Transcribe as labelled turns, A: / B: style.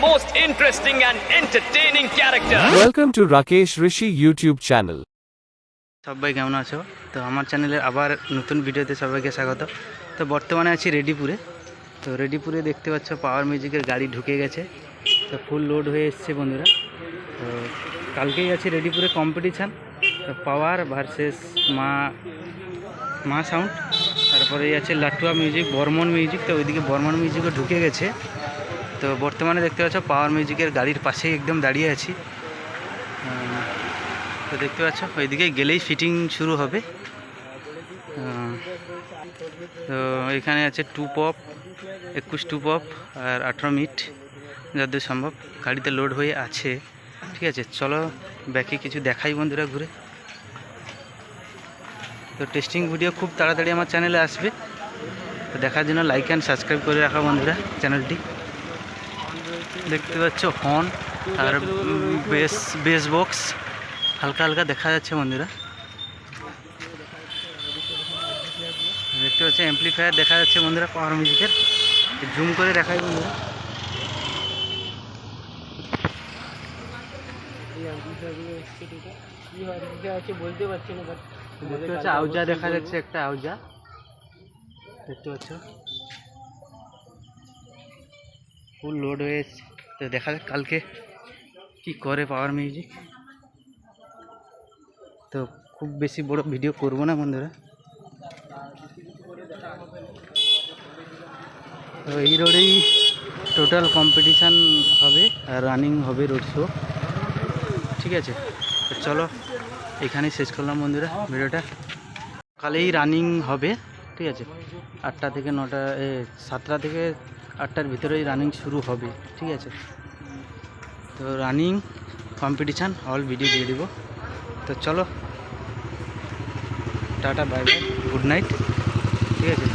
A: most interesting and entertaining character.
B: Welcome to Rakesh Rishi YouTube channel.
C: সবাই কেমন আছো? তো আমার চ্যানেলে আবার নতুন ভিডিওতে সবাইকে স্বাগত। তো বর্তমানে আছি রেডিপুরে। তো রেডিপুরে দেখতে পাচ্ছ পাওয়ার মিউজিকের গাড়ি ঢুকে গেছে। তো ফুল লোড হয়ে এসছে বন্ধুরা। তো কালকেই আছে রেডিপুরে কম্পিটিশান তো পাওয়ার ভার্সেস মা মা সাউন্ড তারপরে আছে লাটুয়া মিউজিক বর্মন মিউজিক তো ওইদিকে বর্মন মিউজিকও ঢুকে গেছে। তো বর্তমানে দেখতে পাচ্ছ পাওয়ার মিউজিকের গাড়ির পাশেই একদম দাঁড়িয়ে আছি। তো দেখতে পাচ্ছ ওইদিকে গেলেই ফিটিং শুরু হবে। তো এখানে আছে টু পপ একুশ টু পপ আর আঠেরো মিট যতদূর সম্ভব। গাড়িতে লোড হয়ে আছে। ঠিক আছে, চলো ব্যাকে কিছু দেখাই বন্ধুরা ঘুরে। তো টেস্টিং ভিডিও খুব তাড়াতাড়ি আমার চ্যানেলে আসবে। তো দেখার জন্য লাইক অ্যান্ড সাবস্ক্রাইব করে রাখা বন্ধুরা চ্যানেলটি দেখতে পাচ্ছ হর্ন আর বেস বেস বক্স। হালকা হালকা দেখা যাচ্ছে বন্ধুরা। দেখতে পাচ্ছি অ্যাম্পলিফায়ার দেখা যাচ্ছে বন্ধুরা পাওয়ার মিউজিকের জুম করে দেখাই বন্ধুরা। দেখতে পাচ্ছ, আউজা দেখা যাচ্ছে একটা, আউজা। দেখতে পাচ্ছ? ফুল লোড হয়ে। তো দেখা যাক কালকে কি করে পাওয়ার মিউজিক তো খুব বেশি বড় ভিডিও করব না বন্ধুরা। তো এই রোডেই টোটাল কম্পিটিশান হবে আর রানিং হবে রোড শো ঠিক আছে? চলো, এখানেই শেষ করলাম বন্ধুরা ভিডিওটা কালেই রানিং হবে। ঠিক আছে। আটটা থেকে নটা এ, সাতটা থেকে আটটার ভিতরেই রানিং শুরু হবে ঠিক আছে? তো রানিং কম্পিটিশান অল ভিডিও দিয়ে দেবো। তো চলো tata bye bye good night ঠিক আছে?